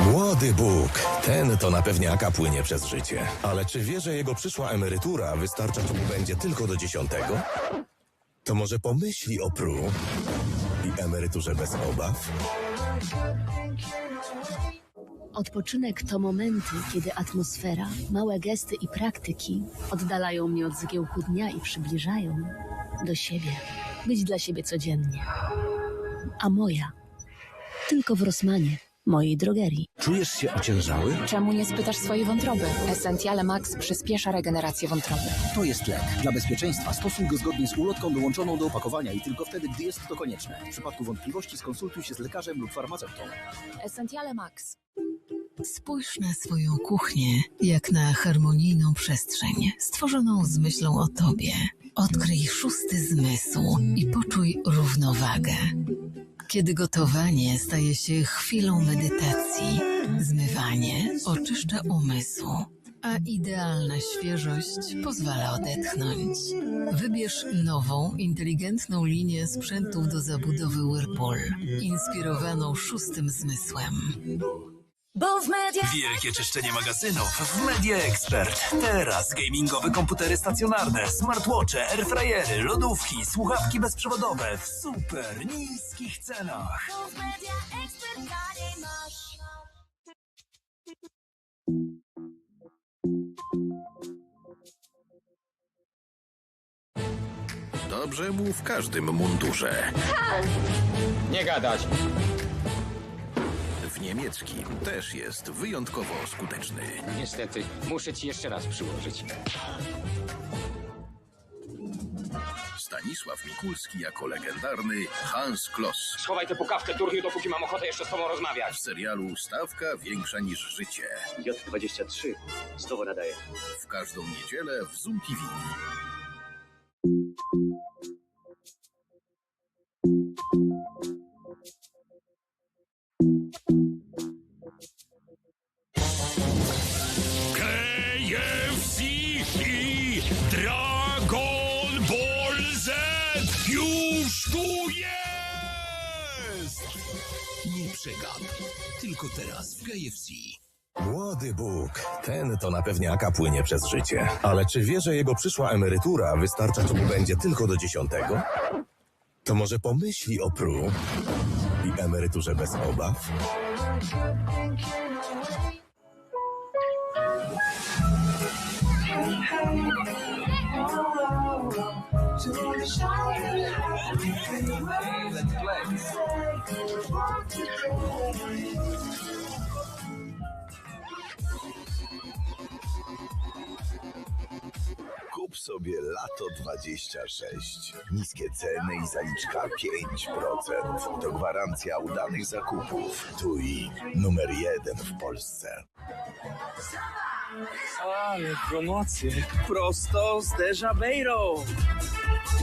Młody Bóg, ten to na pewniaka płynie przez życie. Ale czy wie, że jego przyszła emerytura wystarczać mu będzie tylko do dziesiątego? To może pomyśli o pru i emeryturze bez obaw? Odpoczynek to momenty, kiedy atmosfera, małe gesty i praktyki oddalają mnie od zgiełku dnia i przybliżają do siebie. Być dla siebie codziennie. A moja tylko w Rosmanie, mojej drogerii. Czujesz się ociężały? Czemu nie spytasz swojej wątroby? Essentiale Max przyspiesza regenerację wątroby. To jest lek. Dla bezpieczeństwa stosuj go zgodnie z ulotką dołączoną do opakowania i tylko wtedy, gdy jest to konieczne. W przypadku wątpliwości skonsultuj się z lekarzem lub farmaceutą. Essentiale Max. Spójrz na swoją kuchnię jak na harmonijną przestrzeń, stworzoną z myślą o tobie. Odkryj szósty zmysł i poczuj równowagę. Kiedy gotowanie staje się chwilą medytacji, zmywanie oczyszcza umysł, a idealna świeżość pozwala odetchnąć. Wybierz nową, inteligentną linię sprzętów do zabudowy Whirlpool, inspirowaną szóstym zmysłem. Bo w mediach Wielkie czyszczenie magazynów w Media Expert. Teraz gamingowe komputery stacjonarne, smartwatche, airfryery, lodówki, słuchawki bezprzewodowe w super niskich cenach. bo w mediach ekspert taniej masz. Dobrze mu w każdym mundurze. Nie gadać. W niemieckim też jest wyjątkowo skuteczny. Niestety, muszę ci jeszcze raz przyłożyć. Stanisław Mikulski jako legendarny Hans Kloss. Schowaj tę pukawkę, turniu, dopóki mam ochotę jeszcze z tobą rozmawiać. W serialu Stawka większa niż życie. J23 znowu nadaje. W każdą niedzielę w Zoom TV. Tu jest! Nie przegap. Tylko teraz w KFC. Młody Bóg, ten to na pewniaka płynie przez życie. Ale czy wie, że jego przyszła emerytura wystarczać mu będzie tylko do dziesiątego? To może pomyśli o pru i emeryturze bez obaw? Kup sobie Lato 26. Niskie ceny i zaliczka 5%. To gwarancja udanych zakupów. Tu i numer jeden w Polsce. Ale promocje. Prosto z Deja Beiro.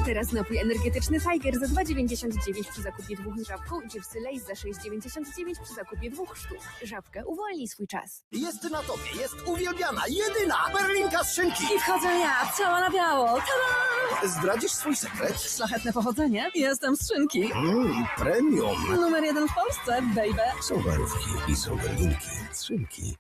Teraz napój energetyczny Tiger za 2,99 przy zakupie dwóch z żabką i chipsy Lay's za 6,99 przy zakupie dwóch sztuk. Żabka uwolni swój czas. Jest na tobie, jest uwielbiana, jedyna Berlinka z szynki. I wchodzę ja, cała na biało. Tada! Zdradzisz swój sekret? Szlachetne pochodzenie? Jestem z szynki. Mmm, premium. Numer jeden w Polsce, baby. Są warówki i są berlinki. Skrzynki.